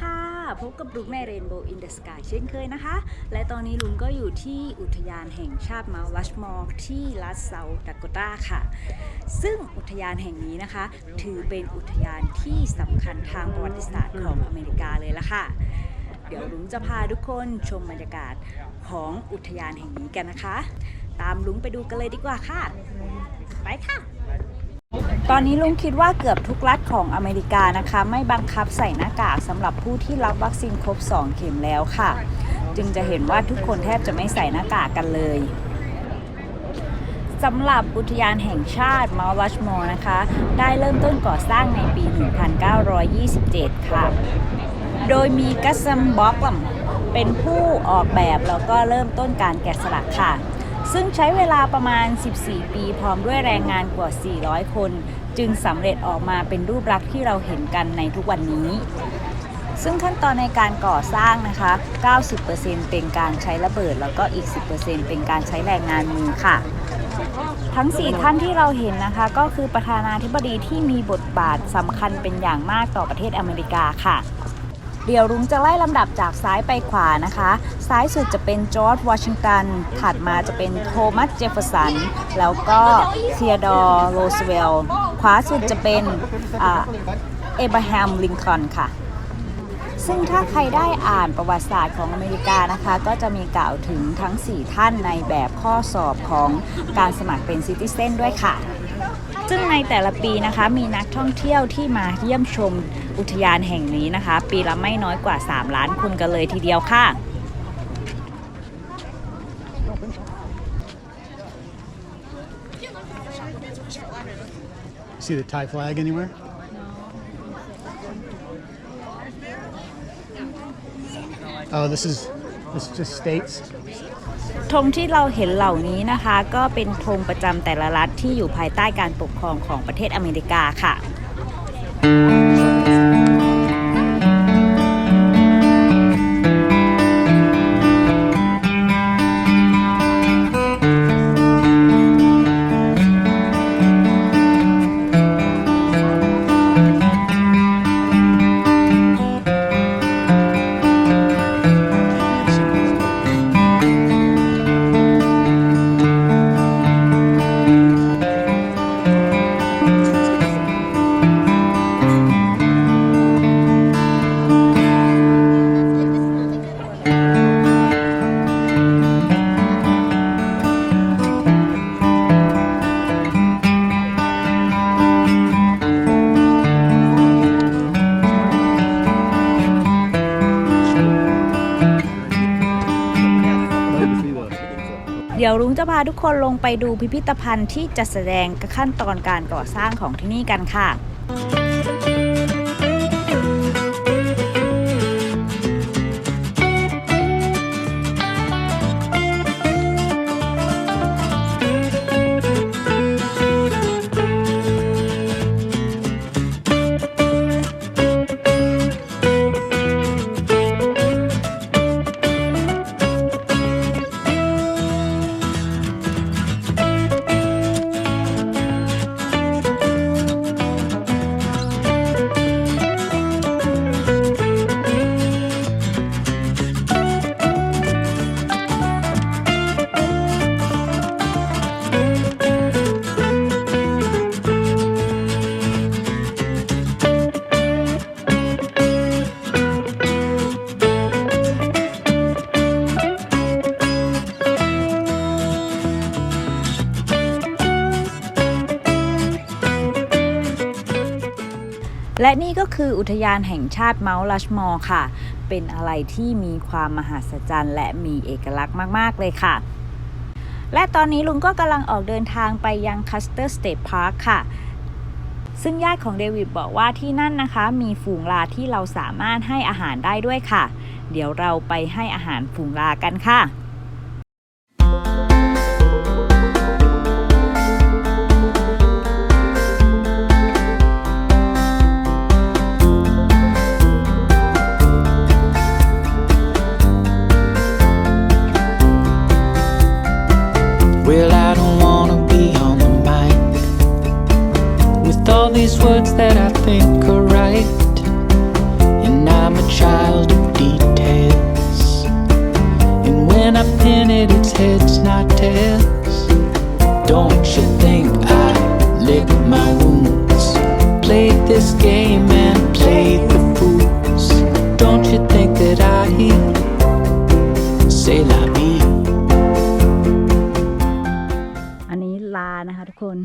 ค่ะ พบกับลุงในเรนโบว์อินเดอะสกายเช่นเคยนะคะ และตอนนี้ลุงก็อยู่ที่อุทยานแห่งชาติมาลัชมอร์ที่รัสเซาดากตาค่ะ ซึ่งอุทยานแห่งนี้นะคะ ถือเป็นอุทยานที่สำคัญทางประวัติศาสตร์ของอเมริกาเลยละค่ะ เดี๋ยวลุงจะพาทุกคนชมบรรยากาศของอุทยานแห่งนี้กันนะคะ ตามลุงไปดูกันเลยดีกว่าค่ะ ไปค่ะ ตอนนี้ลุงคิดว่าเกือบทุกรัฐของอเมริกานะคะ ไม่บังคับใส่หน้ากากสำหรับผู้ที่รับวัคซีนครบ 2 เข็มแล้วค่ะ จึงจะเห็นว่าทุกคนแทบจะไม่ใส่หน้ากากกันเลยสำหรับอุทยานแห่งชาติมาลัชมอร์นะคะ ได้เริ่มต้นก่อสร้างในปี 1927 ค่ะ โดยมีกัสซัมบ็อกเป็นผู้ออกแบบแล้วก็เริ่มต้นการแกะสลักค่ะ ซึ่งใช้เวลาประมาณ 14 ปีพร้อมด้วยแรงงานกว่า 400 คน จึงสำเร็จออกมาเป็นรูปลักษณ์ที่เราเห็นกันในทุกวันนี้ ซึ่งขั้นตอนในการก่อสร้างนะคะ 90%เป็นการใช้ระเบิด แล้วก็อีก 10%เป็นการใช้แรงงานมือค่ะทั้ง 4 ท่านที่เราเห็นนะคะ ก็คือประธานาธิบดีที่มีบทบาทสำคัญเป็นอย่างมากต่อประเทศอเมริกาค่ะ เดี๋ยวรุ้งจะไล่ลำดับจากซ้ายไปขวานะคะ ซ้ายสุดจะเป็นจอร์จวอชิงตัน ถัดมาจะเป็นโทมัสเจฟเฟอร์สัน แล้วก็เทียดอร์โรสเวลล์ขวาสุดจะเป็นอ่าเอบราฮัมลิงคอนค่ะซึ่งถ้าใครได้อ่านประวัติศาสตร์ของอเมริกานะคะ ก็จะมีกล่าวถึงทั้ง 4 ท่านในแบบข้อสอบของการสมัครเป็นซิติเซนด้วยค่ะ ซึ่งในแต่ละปีนะคะมีนักท่องเที่ยวที่มาเยี่ยมชมอุทยานแห่งนี้นะคะ ปีละไม่น้อยกว่า 3 ล้านคนกันเลยทีเดียวค่ะ See the Thai flag anywhere? Oh, this is this just states. ธงที่เราเห็นเหล่านี้นะคะ ก็เป็นธงประจำแต่ละรัฐที่อยู่ภายใต้การปกครองของประเทศอเมริกาค่ะ เดี๋ยวลุงจะพาทุกคนลงไปดูพิพิธภัณฑ์ที่จะแสดงขั้นตอนการก่อสร้างของที่นี่กันค่ะ และนี่ก็คืออุทยานแห่งชาติเมาส์ลัชมอร์ค่ะ เป็นอะไรที่มีความมหัศจรรย์ และมีเอกลักษณ์มาก ๆ เลยค่ะ และตอนนี้ลุงก็กำลังออกเดินทางไปยังคัสเตอร์สเต e พาร์คค่ะ ซึ่งญาติของเดวิดบอกว่าที่นั่นนะคะ มีฝูงลาที่เราสามารถให้อาหารได้ด้วยค่ะ เดี๋ยวเราไปให้อาหารฝูงลากันค่ะ heads, not tails. Don't you think I lick my wounds? Played this game and played the fools. Don't you think that I say la vie? อันนี้ลานะคะทุกคน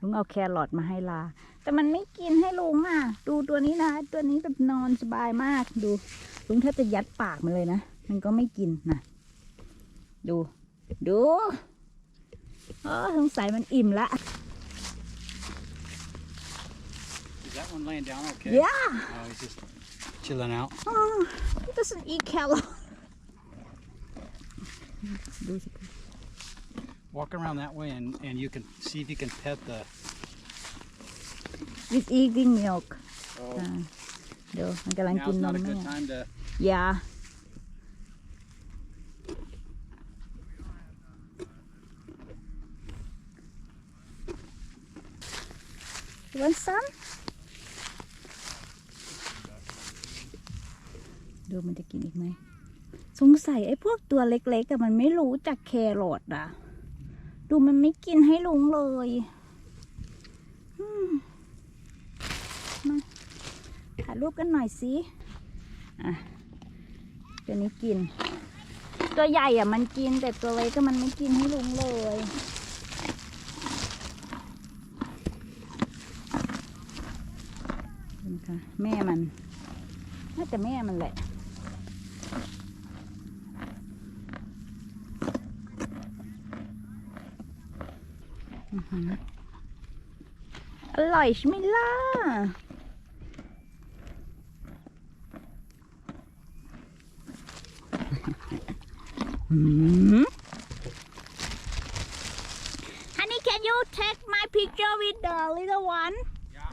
ลุงเอาแครอทมาให้ลา แต่มันไม่กินให้ลุงอะ ดูตัวนี้นะตัวนี้แบบนอนสบายมากดู ลุงแทบจะยัดปากมันเลยนะ มันก็ไม่กินนะ ดู ดูเออสงสัยมันอิ่มละ Is that one laying down okay? yeah Oh, he's just chilling out. oh, it doesn't eat carrot ดูสิ Walk around that way and, and you can see if you can pet the. it's eating milk Oh, อ่าเดี๋ยวมันกำลังกิน now's น not ม a แม่ good time to. Yeah. You want some? ดูมันจะกินอีกไหม สงสัยไอ้พวกตัวเล็กๆอะมันไม่รู้จักแครอทอะดูมันไม่กินให้ลุงเลยมาถ่ายรูปกันหน่อยสิ อะ ตัวนี้กิน ตัวใหญ่อะมันกินแต่ตัวเล็กก็มันไม่กินให้ลุงเลยดูนะ ค่ะแม่มันน่าจะแม่มันแหละอร่อยใช่ไหมล่ะ Hmm? Honey, can you take my picture with the little one? Yeah.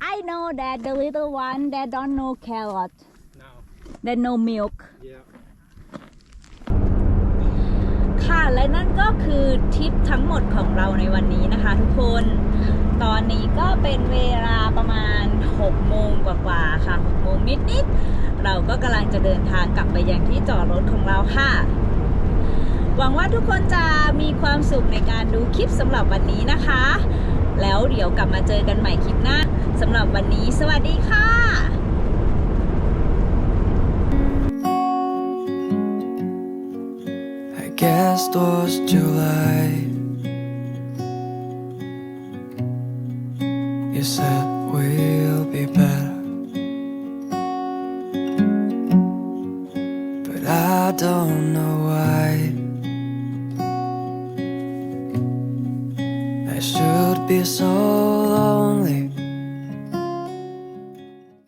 I know that the little one that don't know carrot, No. that no milk. Yeah. ค่ะ และนั่นก็คือทริปทั้งหมดของเราในวันนี้นะคะทุกคน ตอนนี้ก็เป็นเวลาประมาณ 6 โมงกว่าๆ ค่ะ 6 โมงนิดๆ เราก็กำลังจะเดินทางกลับไปยังที่จอดรถของเราค่ะ หวังว่าทุกคนจะมีความสุขในการดูคลิปสำหรับวันนี้นะคะ แล้วเดี๋ยวกลับมาเจอกันใหม่คลิปหน้า สำหรับวันนี้สวัสดีค่ะ I guess it was July. You said we'll be better. But I don't know why.